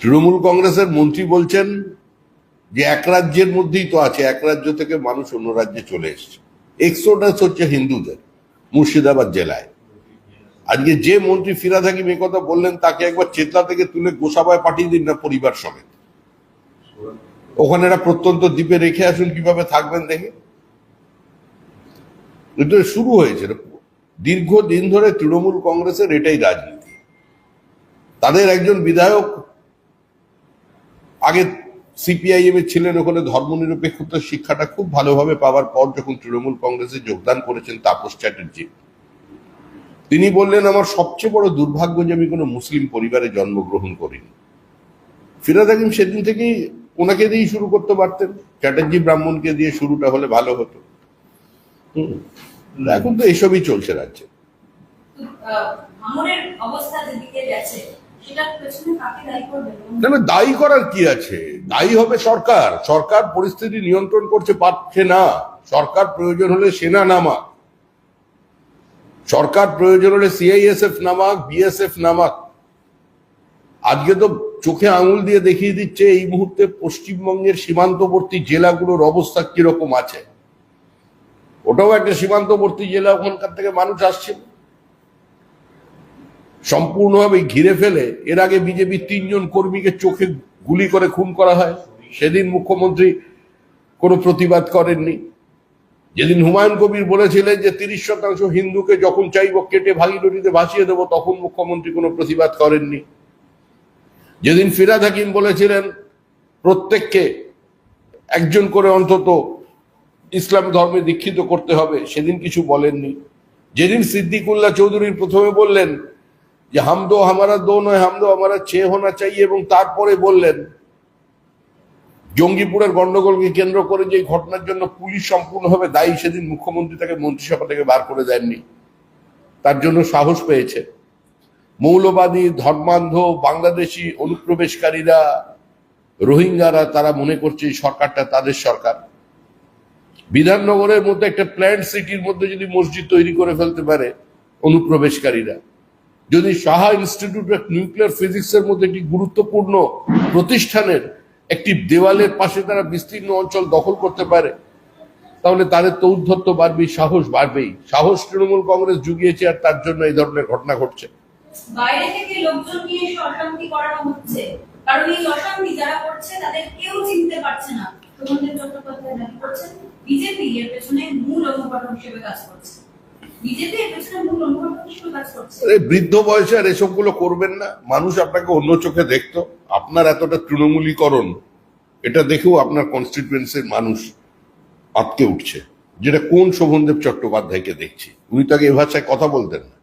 তৃণমূল কংগ্রেসের মন্ত্রী বলছেন যে এক রাজ্যের মধ্যেই তো আছে, এক রাজ্য থেকে মানুষ অন্য রাজ্যে চলে এসছে। এক্সোডাস হচ্ছে হিন্দুদের, মুর্শিদাবাদ জেলায়। আজকে যে মন্ত্রী ফিরাদ হাকিম কথা বললেন, তাকে একবার চেতলা থেকে তুলে গোসাবায় পাঠিয়ে দিন না পরিবার সমেত। ওখানে একটা প্রত্যন্ত দ্বীপে রেখে আসুন, কীভাবে থাকবেন দেখে। এটা শুরু হয়েছে। দীর্ঘ দিন ধরে তৃণমূল কংগ্রেসের এটাই রাজনীতি। তাদের একজন বিধায়ক আগে সিপিআইএম এর ছিলেন ওখানে ধর্মনিরপেক্ষতার শিক্ষাটা খুব ভালোভাবে পাওয়ার পর যখন তৃণমূল কংগ্রেসে যোগদান করেছেন তাপস চ্যাটার্জি। তিনি বললেন, আমার সবচেয়ে বড় দুর্ভাগ্য যে আমি কোনো মুসলিম পরিবারে জন্মগ্রহণ করিনি। ফিরাদ হাকিম সেদিন থেকেই ওনাকে দিয়েই শুরু করতে পারতেন। চ্যাটার্জি ব্রাহ্মণকে দিয়ে শুরুটা হলে ভালো হতো। এখন তো এসবই চলছে রাজ্যে। অবস্থা যেদিকে না দায়ী করার কি আছে? দায়ী হবে সরকার। সরকার পরিস্থিতি নিয়ন্ত্রণ করতে পারছে না। সরকার প্রয়োজন হলে সেনা নামাক। সরকার প্রয়োজন হলে সিআইএসএফ নামাক বিএসএফ নামাক। আজকে তো চোখে আঙুল দিয়ে দেখিয়ে দিচ্ছে এই মুহূর্তে পশ্চিমবঙ্গের সীমান্তবর্তী জেলাগুলোর অবস্থা কীরকম আছে। ওটাও একটা সীমান্তবর্তী জেলা, ওখানকার থেকে মানুষ আসছে। সম্পূর্ণভাবে ঘিরে ফেলে, এর আগে বিজেপির তিনজন কর্মীকে চোখে গুলি করে খুন করা হয়। সেদিন মুখ্যমন্ত্রী কোনো প্রতিবাদ করেননি। যেদিন হুমায়ুন কবির বলেছিলেন যে তিরিশ শতাংশ হিন্দুকে যখন চাইব কেটে ভাগীরথীতে ভাসিয়ে দেবো, তখন মুখ্যমন্ত্রী কোনো প্রতিবাদ করেননি। যেদিন ফিরাদ হাকিম বলেছিলেন, প্রত্যেককে একজন করে অন্তত ইসলাম ধর্মে দীক্ষিত করতে হবে, সেদিন কিছু বলেননি। যেদিন সিদ্দিকুল্লাহ চৌধুরীর প্রথমে বললেন যে হামদো হামারা দো নয়, হাম দো হামারা ছে হোনা চাই এবং তারপরে বললেন, জঙ্গিপুরের গন্ডগোলকে কেন্দ্র করে যে ঘটনার জন্য পুলিশ সম্পূর্ণভাবে দায়ী, সেদিন মুখ্যমন্ত্রী তাকে মন্ত্রিসভা থেকে বার করে দেননি। তার জন্য সাহস পেয়েছে। মৌলবাদী, ধর্মান্ধ, বাংলাদেশি অনুপ্রবেশকারীরা, রোহিঙ্গারা, তারা মনে করছে এই সরকারটা তাদের সরকার। বিধাননগরের মধ্যে একটা প্ল্যান্ট সিটির মধ্যে যদি মসজিদ তৈরি করে ফেলতে পারে অনুপ্রবেশকারীরা যদি সাহা ইনস্টিটিউট অফ নিউক্লিয়ার ফিজিক্সের মধ্যে একটি গুরুত্বপূর্ণ প্রতিষ্ঠানের একটি দেওয়ালের পাশে তারা বিস্তীর্ণ অঞ্চল দখল করতে পারে, তাহলে তাদের তো উদ্ধত্ত বাড়বেই, সাহস বাড়বেই। সাহস তৃণমূল কংগ্রেস জুগিয়েছে আর তার জন্য এই ধরনের ঘটনা ঘটছে। বাইরে থেকে লোকজন নিয়ে অশান্তি করানো হচ্ছে। কারণ এই অশান্তি যারা করছে, তাদের কেউ চিনতে পারছে না। সুমন্দির চট্টোপাধ্যায় দাবি করছেন? বিজেপি এর পেছনে মূল হিসেবে কাজ করছে। বৃদ্ধ বয়সে আর এসবগুলো করবেন না। মানুষ আপনাকে অন্য চোখে দেখতো। আপনার এতটা তৃণমূলীকরণ এটা দেখেও আপনার কনস্টিটুয়েন্সির মানুষ আটকে উঠছে। যেটা কোন শোভনদেব চট্টোপাধ্যায়কে দেখছি উনি তাকে এ ভাষায় কথা বলতেন না।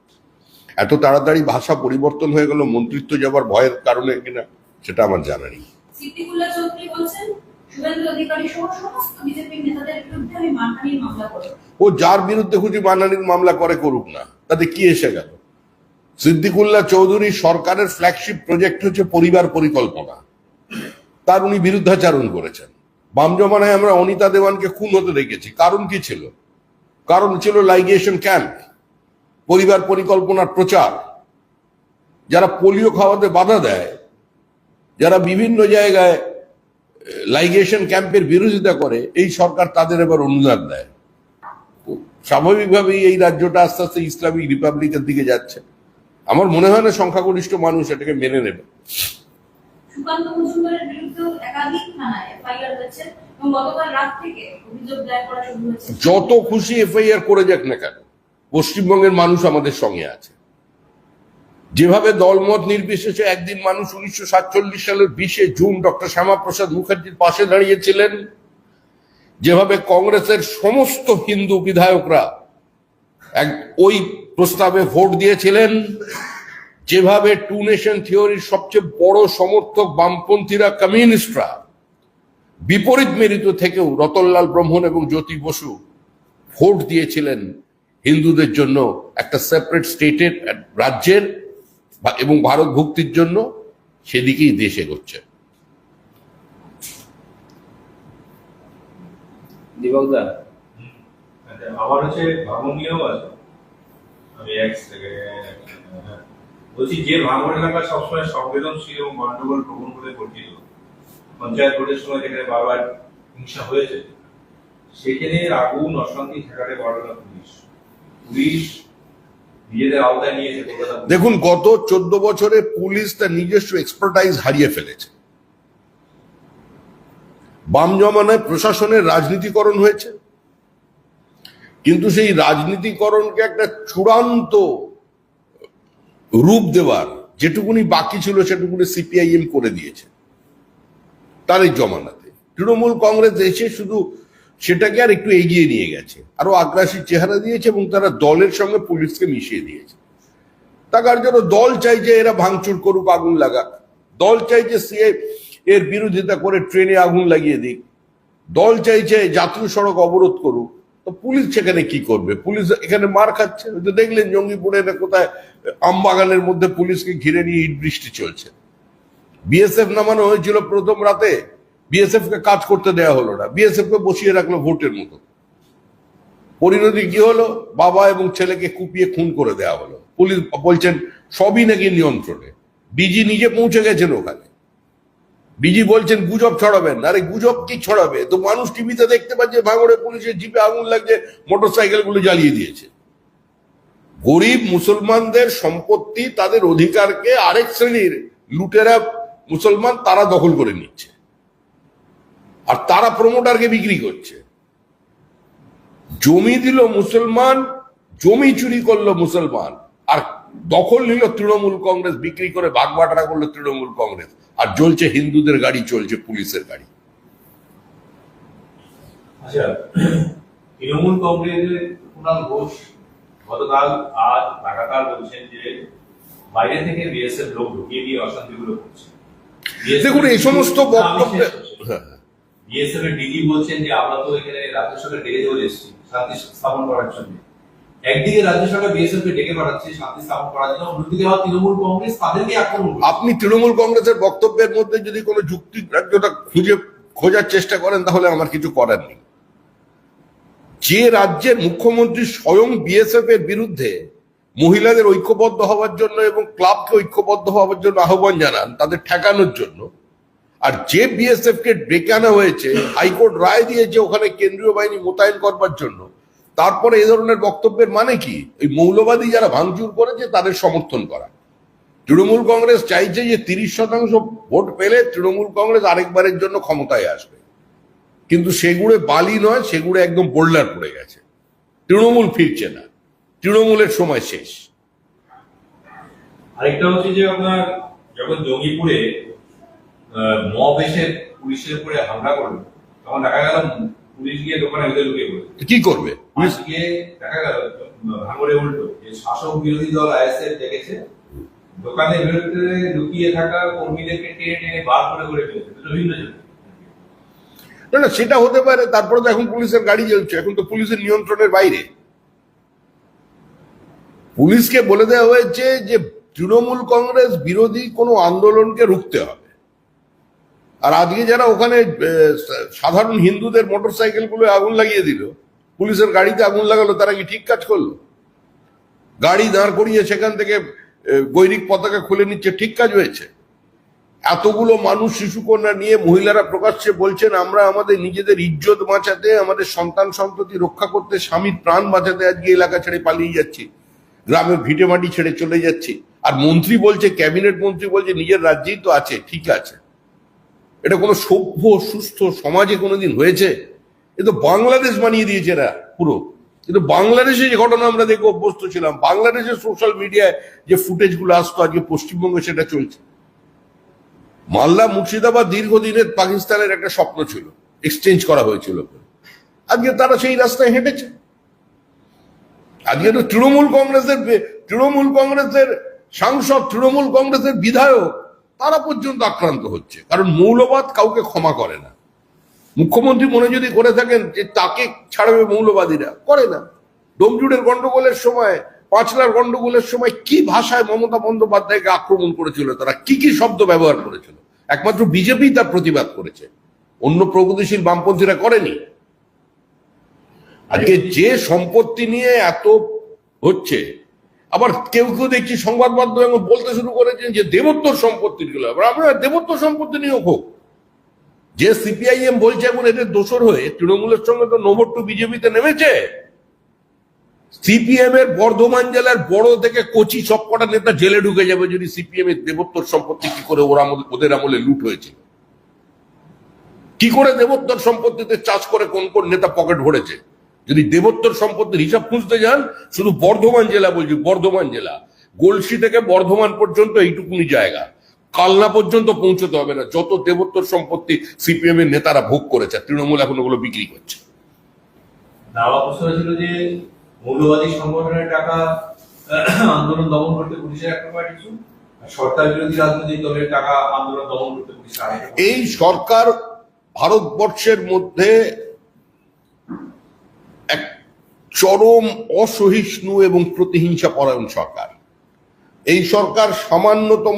এত তাড়াতাড়ি ভাষা পরিবর্তন হয়ে গেল মন্ত্রিত্ব যাবার ভয়ের কারণে কিনা সেটা আমার জানা নেই। ও যার বিরুদ্ধে খুঁজি মানহানির মামলা করে করুক না, তাতে কি এসে গেল? সিদ্দিকুল্লাহ চৌধুরী সরকারের ফ্ল্যাগশিপ প্রজেক্ট হচ্ছে পরিবার পরিকল্পনা। তার উনি বিরুদ্ধাচারণ করেছেন। বাম জমানায় আমরা অনিতা দেওয়ানকে খুন হতে দেখেছি। কারণ কি ছিল? কারণ ছিল লাইগেশন ক্যাম্প পরিবার পরিকল্পনার প্রচার। যারা পোলিও খাওয়াতে বাধা দেয়, যারা বিভিন্ন জায়গায় লাইগেশন ক্যাম্পের বিরোধিতা করে এই সরকার তাদের এবার অনুদান দেয়। স্বাভাবিকভাবেই এই রাজ্যটা আস্তে আস্তে ইসলামিক রিপাবলিকের দিকে যাচ্ছে। আমার মনে হয় না সংখ্যাগরিষ্ঠ মানুষ এটাকে মেনে নেবে। সুকান্ত মজুমদারের বিরুদ্ধেও একাধিক থানায় এফআইআর হয়েছে এবং গতকাল রাত থেকে অভিযোগ দায়ের করা শুরু হয়েছে। যত খুশি এফআইআর করে যাক না কেন পশ্চিমবঙ্গের মানুষ আমাদের সঙ্গে আছে। যেভাবে দলমত নির্বিশেষে একদিন মানুষ উনিশশো সাতচল্লিশ সালের বিশে জুন ডক্টর শ্যামাপ্রসাদ মুখার্জির পাশে দাঁড়িয়েছিলেন, যেভাবে কংগ্রেসের সমস্ত হিন্দু বিধায়করা এক ওই প্রস্তাবে ভোট দিয়েছিলেন, যেভাবে টু নেশন থিওরির সবচেয়ে বড় সমর্থক বামপন্থীরা কমিউনিস্টরা, বিপরীত মেরিত থেকেও রতনলাল ব্রহ্মণ এবং জ্যোতি বসু ভোট দিয়েছিলেন হিন্দুদের জন্য একটা সেপারেট স্টেটের রাজ্যের এবং ভারত ভুক্তির জন্য সেদিকেই দেশ এগোচ্ছে। আচ্ছা, আমার হচ্ছে নিয়েও আছে। আমি এক্স থেকে হ্যাঁ। বলছি যে ভাঙড় এলাকা সবসময় সংবেদনশীল এবং গন্ডগোল প্রবণ বলে পরিচিত পঞ্চায়েত ভোটের সময় যেখানে বারবার হিংসা হয়েছে সেখানে আগুন অশান্তি ঠেকাতে পারবে না পুলিশ। পুলিশ নিজেদের আওতায় নিয়েছে কলকাতা পুলিশ। দেখুন, গত চোদ্দ বছরে পুলিশ তার নিজস্ব এক্সপার্টাইজ হারিয়ে ফেলেছে। বাম জমানায় প্রশাসনের রাজনীতিকরণ হয়েছে। কিন্তু সেই রাজনীতিকরণকে একটা চূড়ান্ত রূপ দেওয়ার যেটুকুনি বাকি ছিল সেটুকুনি সিপিআইএম করে দিয়েছে। তার এই জমানাতে। তৃণমূল কংগ্রেস এসে শুধু সেটাকে আর একটু এগিয়ে নিয়ে গেছে। আরও আগ্রাসী চেহারা দিয়েছে এবং তারা দলের সঙ্গে পুলিশকে মিশিয়ে দিয়েছে। তার জন্য দল চাইছে এরা ভাঙচুর করুক, আগুন লাগাক। দল চাইছে সিএ এর বিরোধিতা করে ট্রেনে আগুন লাগিয়ে দিক। দল চাইছে জাতীয় সড়ক অবরোধ করুক। তো পুলিশ সেখানে কি করবে? পুলিশ এখানে মার খাচ্ছে। তো দেখলেন জঙ্গিপুরে কোথায়, আমবাগানের মধ্যে পুলিশকে ঘিরে নিয়ে ইট বৃষ্টি চলছে। বিএসএফ নামানো হয়েছিল প্রথম রাতে। বিএসএফ কে কাজ করতে দেওয়া হলো না। বিএসএফ কে বসিয়ে রাখল ভোটের মতো। পরিণতি কি হলো? বাবা এবং ছেলেকে কুপিয়ে খুন করে দেওয়া হলো। পুলিশ বলছেন, সবই নাকি নিয়ন্ত্রণে। ডিজি নিজে পৌঁছে গেছেন ওখানে। ডিজি বলছেন, গুজব ছড়াবেন। আরে গুজব কি ছড়াবে? তো মানুষ টিভিতে দেখতে পাচ্ছে, ভাঙড়ে পুলিশের জিপে আগুন লাগছে মোটর সাইকেলগুলো জ্বালিয়ে দিয়েছে। গরিব মুসলমানদের সম্পত্তি, তাদের অধিকারকে আরেক শ্রেণির লুটেরা মুসলমান তারা দখল করে নিচ্ছে। আর তারা প্রমোটারকে বিক্রি করছে। জমি দিল মুসলমান জমি চুরি করল মুসলমান। আর দখল নিল তৃণমূল কংগ্রেস বিক্রি করে ভাগবাটারা করল তৃণমূল কংগ্রেস। আর জ্বলছে হিন্দুদের গাড়ি চলছে পুলিশের গাড়ি। আচ্ছা তৃণমূল কংগ্রেসের কুণাল ঘোষ গতকাল আজ লাগাতার বলছেন যে বাইরে থেকে বিএসএফ লোক ঢুকিয়ে দিয়ে অশান্তিগুলো করছে। দেখুন এই সমস্ত বক্তব্য বিএসএফ এর ডিজি বলছেন যে আমরা তো এখানে রাজ্য সরকার ডেকে চলে এসেছি শান্তি স্থাপন করার জন্য। একদিকে রাজ্য সরকার বিএসএফ কে ডেকে পাঠাচ্ছে শান্তি স্থাপন করার জন্য, অন্যদিকে আবার তৃণমূল কংগ্রেস তাদেরকে আক্রমণ আপনি তৃণমূল কংগ্রেসের বক্তব্যের মধ্যে যদি কোনো যুক্তি রাজ্যটা খুঁজে খোঁজার চেষ্টা করেন, তাহলে আমার কিছু করার নেই। যে রাজ্যের মুখ্যমন্ত্রী স্বয়ং বিএসএফ এর বিরুদ্ধে মহিলাদের ঐক্যবদ্ধ হওয়ার জন্য এবং ক্লাবকে ঐক্যবদ্ধ হওয়ার জন্য আহ্বান জানান, তাদের ঠেকানোর জন্য আর যে বিএসএফ কে ডেকে আনা হয়েছে, হাইকোর্ট রায় দিয়েছে ওখানে কেন্দ্রীয় বাহিনী মোতায়েন করবার জন্য। তারপরে এই ধরনের বক্তব্যের মানে কি? ওই মৌলবাদী যারা ভাঙচুর করেছে তাদের সমর্থন করা। তৃণমূল কংগ্রেস চাইছে যে তিরিশ শতাংশ ভোট পেলে তৃণমূল কংগ্রেস আরেকবারের জন্য ক্ষমতায় আসবে। কিন্তু সেগুড়ে বালি নয়, সেগুড়ে একদম বোল্ডার পড়ে গেছে। তৃণমূল ফিরছে না। তৃণমূলের সময় শেষ। আরেকটা হচ্ছে যে আপনার যখন জঙ্গিপুরে মব এসে পুলিশের উপরে হামলা করল তখন দেখা গেল পুলিশ গিয়ে দোকানের ভিতরে ঢুকে পড়ে কি করবে? আজকে দেখা গেল ভাঙড়ে উল্টো যে শাসক বিরোধী দল আইএসএফ দেখেছে দোকানের বিরুদ্ধে লুকিয়ে থাকা কর্মীদেরকে টেনে টেনে বার করে করে ফেলেছে দুটো ভিন্ন না না সেটা হতে পারে তারপরে তো এখন পুলিশের গাড়ি চলছে এখন তো পুলিশের নিয়ন্ত্রণের বাইরে। পুলিশকে বলে দেওয়া হয়েছে যে তৃণমূল কংগ্রেস বিরোধী কোনো আন্দোলনকে রুখতে হবে। আর আজকে যারা ওখানে সাধারণ হিন্দুদের মোটরগুলো আগুন লাগিয়ে দিল, পুলিশের গাড়িতে আগুন লাগালো, তারা কি ঠিক কাজ করল? গাড়ি দাঁড় করিয়ে সেখান থেকে গৈরিক পতাকা খুলে নিচ্ছে, ঠিক কাজ হয়েছে। এতগুলো মানুষ শিশুকন্যা নিয়ে মহিলারা প্রকাশ্যে বলছেন, আমরা আমাদের নিজেদের ইজ্জত বাঁচাতে, আমাদের সন্তান সন্ততি রক্ষা করতে, স্বামীর প্রাণ বাঁচাতে আজকে এলাকা ছেড়ে পালিয়ে যাচ্ছি। গ্রামের ভিটে মাটি ছেড়ে চলে যাচ্ছি। আর মন্ত্রী বলছে, ক্যাবিনেট মন্ত্রী বলছে, নিজের রাজ্যেই তো আছে ঠিক আছে। এটা কোনো সভ্য, সুস্থ সমাজে কোনোদিন হয়েছে? এ তো বাংলাদেশ বানিয়ে দিয়েছে এরা, পুরো। কিন্তু বাংলাদেশে যে ঘটনা আমরা দেখে অভ্যস্ত ছিলাম, বাংলাদেশের সোশ্যাল মিডিয়ায় যে ফুটেজগুলো আসতো আজকে পশ্চিমবঙ্গে, সেটা চলছে। মালদা মুর্শিদাবাদ দীর্ঘদিনের পাকিস্তানের একটা স্বপ্ন ছিল এক্সচেঞ্জ করা হয়েছিল। আজকে তারা সেই রাস্তায় হেঁটেছে। আজকে তো তৃণমূল কংগ্রেসের তৃণমূল কংগ্রেসের সাংসদ, তৃণমূল কংগ্রেসের বিধায়ক তারা পর্যন্ত আক্রান্ত হচ্ছে। কারণ মৌলবাদ কাউকে ক্ষমা করে না। মুখ্যমন্ত্রী মনে যদি করে থাকেন যে তাকে ছাড়বে মৌলবাদীরা, করে না। ডোমজুড়ের গন্ডগোলের সময়, পাঁচলার গন্ডগোলের সময় কি ভাষায় মমতা বন্দ্যোপাধ্যায়কে আক্রমণ করেছিল, তারা কি কি শব্দ ব্যবহার করেছিল? একমাত্র বিজেপি তার প্রতিবাদ করেছে। অন্য প্রগতিশীল বামপন্থীরা করেনি। আজকে যে সম্পত্তি নিয়ে এত হচ্ছে আবার কেউ কেউ দেখছি সংবাদ মাধ্যমে বলতে শুরু করেছেন যে দেবোত্তর সম্পত্তিরগুলো। আমরা দেবোত্তর সম্পত্তি নিয়োগ হোক যে সিপিআইএম বলছে এখন এদের দোষর হয়ে, তৃণমূলের সঙ্গে তো নোভর টু বিজেপিতে নেমেছে। সিপিএম এর বর্ধমান জেলার বড় থেকে কোচি সবকটা নেতা জেলে ঢুকে যাবে যদি সিপিএম এর দেবোত্তর সম্পত্তি কি করে ওরা ওদের আমলে লুট হয়েছে। কি করে দেবোত্তর সম্পত্তিতে চাষ করে কোন কোন নেতা পকেট ভরেছে? যদি দেবোত্তর সম্পত্তির হিসাব খুঁজতে যান শুধু বর্ধমান জেলা বলছি বর্ধমান জেলা। গলসি থেকে বর্ধমান পর্যন্ত এইটুকুনি জায়গা। কালনা পর্যন্ত পৌঁছতে হবে না। যত দেবোত্তর সম্পত্তি সিপিএম এর নেতারা ভোগ করেছে তৃণমূল এখন ওগুলো বিক্রি করছে। দাওয়া প্রশ্ন হয়েছিল যে মৌলবাদী সংগঠনের টাকা আন্দোলন দমন করতে পুলিশের একটা সরকার বিরোধী রাজনৈতিক দলের টাকা আন্দোলন দমন করতে পাঠিয়েছে। এই সরকার ভারতবর্ষের মধ্যে চরম অসহিষ্ণু এবং প্রতিহিংসা পরায়ণ সরকার। এই সরকার সামান্যতম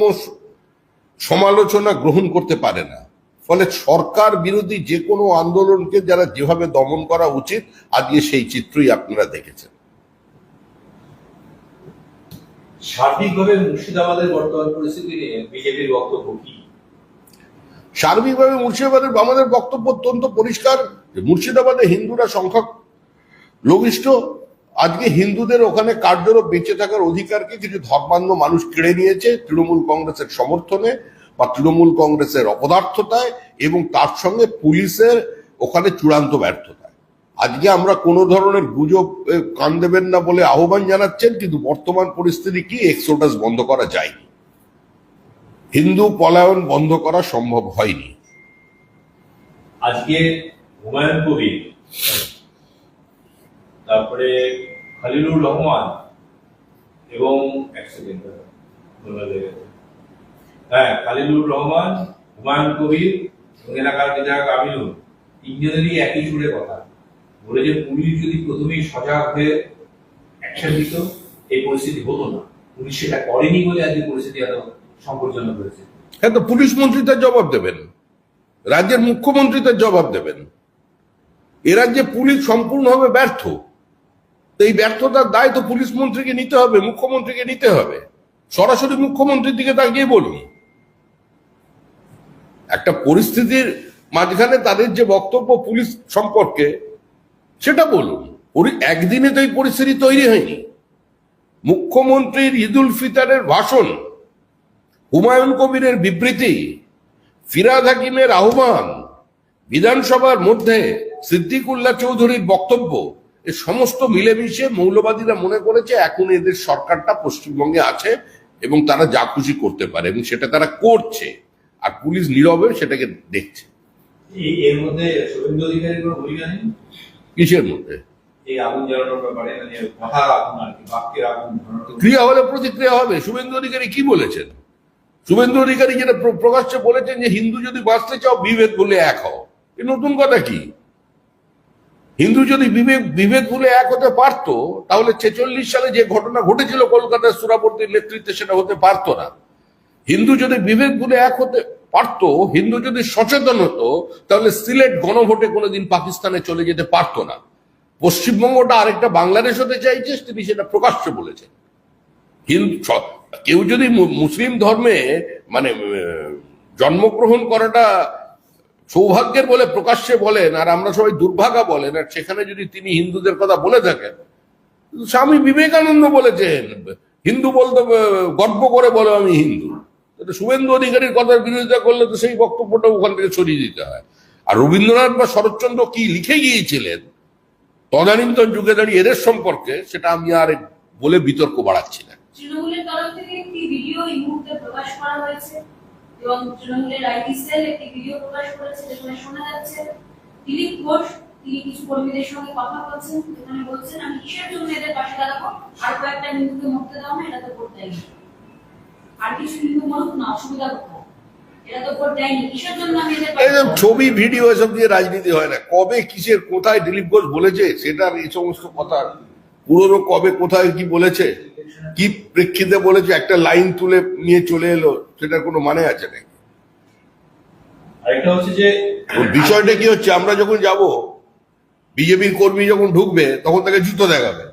সমালোচনা গ্রহণ করতে পারে না। ফলে সরকার বিরোধী যে কোনো আন্দোলনকে যারা যেভাবে দমন করা উচিত আজকে সেই চিত্রই আপনারা দেখেছেন। সার্বিকভাবে মুর্শিদাবাদের বর্তমান পরিস্থিতি নিয়ে বিজেপির বক্তব্য কি? সার্বিকভাবে মুর্শিদাবাদের আমাদের বক্তব্য অত্যন্ত পরিষ্কার যে মুর্শিদাবাদে হিন্দুরা সংখ্যক লঘিষ্ঠ আজকে হিন্দুদের ওখানে কার্যরত বেঁচে থাকার অধিকারকে কিছু ধর্মান্ধ মানুষ কেড়ে নিয়েছে তৃণমূল কংগ্রেসের সমর্থনে বা তৃণমূল কংগ্রেসের অপদার্থতায় এবং তার সঙ্গে পুলিশের ওখানে চূড়ান্ত ব্যর্থতায়। আজকে আমরা কোনো ধরনের গুজব কান দেবেন না বলে আহ্বান জানাচ্ছেন, কিন্তু বর্তমান পরিস্থিতি কি? এক্সোডাস বন্ধ করা যায়নি। হিন্দু পলায়ন বন্ধ করা সম্ভব হয়নি। আজকে হুমায়ুন কবির তারপরে খালিলুর রহমান এবং। হ্যাঁ খালিলুর রহমান, হুমায়ুন কবির এবং এলাকার বিধায়ক আমিনুল, তিনজনেরই একই সুরে কথা। বলে যে পুলিশ যদি প্রথমেই সজাগ হয়ে অ্যাকশন দিত, এই পরিস্থিতি হতো না। পুলিশ সেটা করেনি বলে আজকে পরিস্থিতি এত সংকটজনক হয়েছে। হ্যাঁ তো পুলিশ মন্ত্রী তার জবাব দেবেন। রাজ্যের মুখ্যমন্ত্রী তার জবাব দেবেন। এ রাজ্যে পুলিশ সম্পূর্ণভাবে ব্যর্থ। তো এই ব্যর্থতার দায় তো পুলিশ মন্ত্রীকে নিতে হবে, মুখ্যমন্ত্রীকে নিতে হবে। সরাসরি মুখ্যমন্ত্রীর দিকে তাকিয়ে বলুন। একটা পরিস্থিতির মাঝখানে তাদের যে বক্তব্য পুলিশ সম্পর্কে, সেটা বলুন। একদিনে তো এই পরিস্থিতি তৈরি হয়নি। মুখ্যমন্ত্রীর ঈদুল ফিতরের ভাষণ, হুমায়ুন কবিরের বিবৃতি, ফিরাদ হাকিমের আহ্বান, বিধানসভার মধ্যে সিদ্দিকুল্লাহ চৌধুরীর বক্তব্য এ সমস্ত মিলেমিশে মৌলবাদীরা মনে করেছে এখন এদের সরকারটা পশ্চিমবঙ্গে আছে এবং তারা যা খুশি করতে পারে এবং সেটা তারা করছে। আর পুলিশ নীরবে সেটাকে দেখছে। এর মধ্যে শুভেন্দু ভূমিকা নেই? কিসের মধ্যে? মানে ক্রিয়া হলে প্রতিক্রিয়া হবে। শুভেন্দু অধিকারী কি বলেছেন? শুভেন্দু অধিকারী যেটা প্র- প্রকাশ্যে বলেছেন যে হিন্দু যদি বাঁচতে চাও বিভেদ বলে এক হও। এ নতুন কথা কি? হিন্দু যদি বিবেক বিভেদ বলে এক হতে পারতো, তাহলে ছেচল্লিশ সালে যে ঘটনা ঘটেছিল কলকাতার সুরাবর্তীর নেতৃত্বে, সেটা হতে পারতো না। হিন্দু যদি বিবেক বলে এক হতে পারতো, হিন্দু যদি সচেতন হতো, তাহলে সিলেট গণভোটে কোনোদিন পাকিস্তানে চলে যেতে পারতো না। পশ্চিমবঙ্গটা আরেকটা বাংলাদেশ হতে চাইছে, তিনি সেটা প্রকাশ্যে বলেছেন। হিন্দু কেউ যদি মুসলিম ধর্মে মানে জন্মগ্রহণ করাটা সৌভাগ্যের বলে প্রকাশ্যে বলেন, আর আমরা সবাই দুর্ভাগা বলেন, আর সেখানে যদি তিনি হিন্দুদের কথা বলে থাকেন, স্বামী বিবেকানন্দ বলেছেন, হিন্দু বলতে গর্ব করে বলো আমি হিন্দু। শুভেন্দু অধিকারীর কথার বিরোধিতা করলে তো সেই বক্তব্যটা ওখান থেকে সরিয়ে দিতে হয়। আর রবীন্দ্রনাথ বা শরৎচন্দ্র কি লিখে গিয়েছিলেন? তদানীন্তন যুগে দাঁড়িয়ে এদের সম্পর্কে সেটা আমি আর বলে বিতর্ক বাড়াচ্ছি না। তরফ থেকে একটি ভিডিও এই মুহূর্তে প্রকাশ করা হয়েছে? এবং তৃণমূলের আইটি সেল একটি ভিডিও প্রকাশ করেছে যেখানে শোনা যাচ্ছে দিলীপ ঘোষ তিনি কিছু কর্মীদের সঙ্গে কথা বলছেন যেখানে বলছেন আমি কিসের জন্য এদের পাশে দাঁড়াবো? আর কয়েকটা হিন্দুকে মরতে দাও না এটা তো ভোট দেয়নি। আর কিছু হিন্দু মরুক না অসুবিধা কোথায়? ছবি ভিডিও এসব দিয়ে রাজনীতি হয় না। কবে কিসের কোথায় দিলীপ ঘোষ বলেছে সেটার এই সমস্ত কথা পুরনো কবে কোথায় কি বলেছে কি প্রেক্ষিতে বলেছে? একটা লাইন তুলে নিয়ে চলে এলো সেটার কোনো মানে আছে নাকি? আরেকটা হচ্ছে যে বিষয়টা কি হচ্ছে? আমরা যখন যাব বিজেপির কর্মী যখন ঢুকবে তখন তাকে জুতো দেখাবে।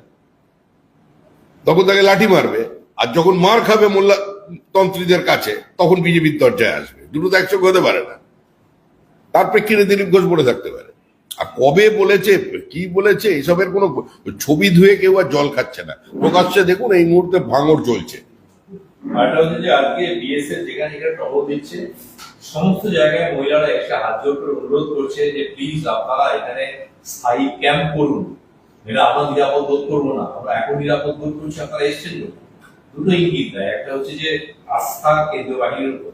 তখন তাকে লাঠি মারবে। আর যখন মার খাবে মোল্লা তন্ত্রীদের কাছে তখন বিজেপির দরজায় আসবে। দুটো তো একসঙ্গে হতে পারে না। তার প্রেক্ষিতে দিলীপ ঘোষ বলে থাকতে পারে। কবে বলেছে কি বলেছে এসবের কোনো ছবি ধুয়ে কেউ আর জল খাচ্ছে না। প্রকাশ্যে দেখুন এই মুহূর্তে ভাঙর চলছে। আরটা হচ্ছে যে আজকে বিএসএফ যেখানে যেখানে টহল দিচ্ছে সমস্ত জায়গায় মহিলারা এসে হাত জোর করে অনুরোধ করছে যে প্লিজ আপনারা এখানে স্থায়ী ক্যাম্প করুন। এটা আমরা নিরাপদ বোধ করব না আমরা এখন নিরাপদ বোধ করছি আপনারা এসছেন দুটো ইঙ্গিত দেয় একটা হচ্ছে যে আস্থা কেন্দ্রীয় বাহিনীর উপর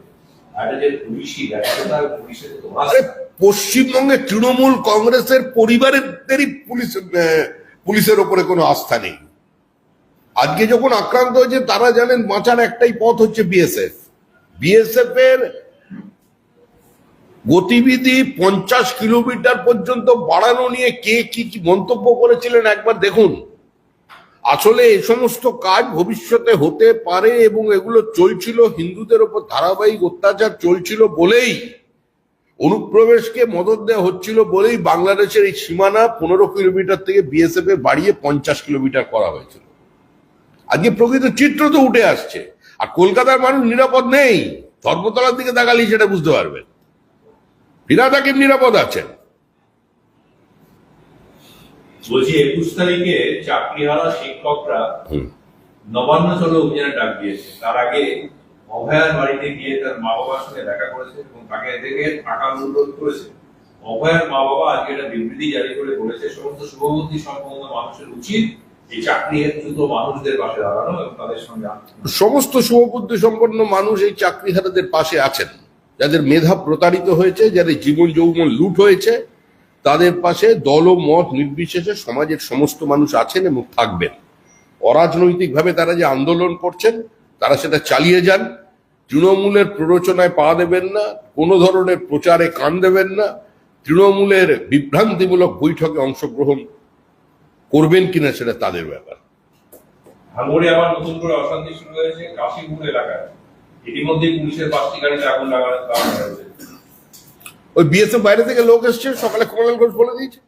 আর যে পুলিশি ব্যর্থতা পুলিশের আরে পশ্চিমবঙ্গে তৃণমূল কংগ্রেসের পরিবারেরই পুলিশ পুলিশের ওপরে কোনো আস্থা নেই। আজকে যখন আক্রান্ত হয়েছে, তারা জানেন বাঁচার একটাই পথ হচ্ছে বিএসএফ বিএসএফ এর গতিবিধি পঞ্চাশ কিলোমিটার পর্যন্ত বাড়ানো নিয়ে কি কি মন্তব্য করেছিলেন একবার দেখুন। আসলে এ সমস্ত কাজ ভবিষ্যতে হতে পারে এবং এগুলো চলছিল, হিন্দুদের ওপর ধারাবাহিক অত্যাচার চলছিল বলেই অনুপ্রবেশকে মদত দেওয়া হচ্ছিল বলেই বাংলাদেশের এই সীমানা পনেরো কিলোমিটার থেকে বিএসএফ এ বাড়িয়ে পঞ্চাশ কিলোমিটার করা হয়েছিল। আজকে প্রকৃত চিত্র তো উঠে আসছে। আর কলকাতার মানুষ নিরাপদ নেই। ধর্মতলার দিকে তাকালেই সেটা বুঝতে পারবেন। ফিরাদ হাকিম নিরাপদ আছেন। বলছি একুশ তারিখে চাকরিহারা শিক্ষকরা নবান্ন চলো অভিযানে ডাক দিয়েছে। তার আগে অভয়ার বাড়িতে গিয়ে তার মা বাবার সঙ্গে দেখা করেছে এবং তাকে দেখে টাকা অনুরোধ করেছে। অভয়ার মা বাবা আজকে একটা বিবৃতি জারি করে বলেছে, সমস্ত শুভবুদ্ধি সম্পন্ন মানুষের উচিত সমস্ত শুভবুদ্ধি সম্পন্ন মানুষ এই চাকরিহারাদের পাশে আছেন। যাদের মেধা প্রতারিত হয়েছে, যাদের জীবন যৌবন লুট হয়েছে, তাদের পাশে দল ও মত নির্বিশেষে সমাজের সমস্ত মানুষ আছেন এবং থাকবেন। অরাজনৈতিকভাবে তারা যে আন্দোলন করছেন, তারা সেটা চালিয়ে যান। তৃণমূলের প্ররোচনায় পা দেবেন না কোনো ধরনের প্রচারে কান দেবেন না তৃণমূলের বিভ্রান্তিমূলক বৈঠকে অংশগ্রহণ করবেন কিনা সেটা তাদের ব্যাপার। ভাঙড়ে আবার নতুন করে অশান্তি শুরু হয়েছে কাশীপুর এলাকায়। ইতিমধ্যে পুলিশের পাঁচটি গাড়িতে আগুন লাগানোর হয়েছে। ওই বিএসএফ বাইরে থেকে লোক এসছে সকালে কমলাল ঘোষ বলে দিয়েছে।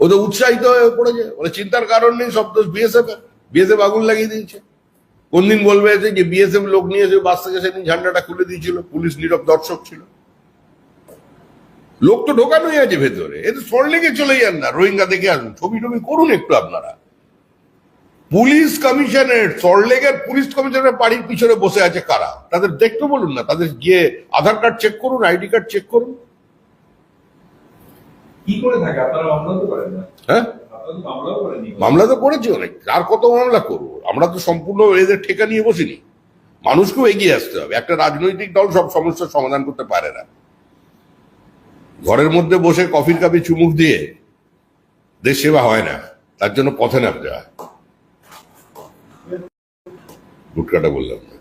ও তো উৎসাহিত হয়ে পড়েছে বলে চিন্তার কারণ নেই সব দোষ বিএসএফ বিএসএফ আগুন লাগিয়ে দিয়েছে। কোন দিন বলবে যে যে বিএসএফ লোক নিয়ে এসে বাস থেকে সেদিন ঝান্ডাটা খুলে দিয়েছিল পুলিশ নীরব দর্শক ছিল। লোক তো ঢোকানোই আছে ভেতরে। এতে সল্টলেকে চলে যান না রোহিঙ্গা দেখে আসুন ছবি টবি করুন একটু আপনারা। পুলিশ কমিশনের সল্টলেকের পুলিশ কমিশনের বাড়ির পিছনে বসে আছে কারা? তাদের দেখতে বলুন না তাদের গিয়ে আধার কার্ড চেক করুন আইডি কার্ড চেক করুন। কি করে থাকে? আপনারা মামলা করেন না। হ্যাঁ? মামলা তো করেছি অনেক। আর কত মামলা করব? আমরা তো সম্পূর্ণ এদের ঠেকা নিয়ে বসিনি। মানুষকেও এগিয়ে আসতে হবে। একটা রাজনৈতিক দল সব সমস্যার সমাধান করতে পারে না। ঘরের মধ্যে বসে কফির কাপে চুমুক দিয়ে দেশ সেবা হয় না। তার জন্য পথে নামতে হয়। গুটকাটা বললাম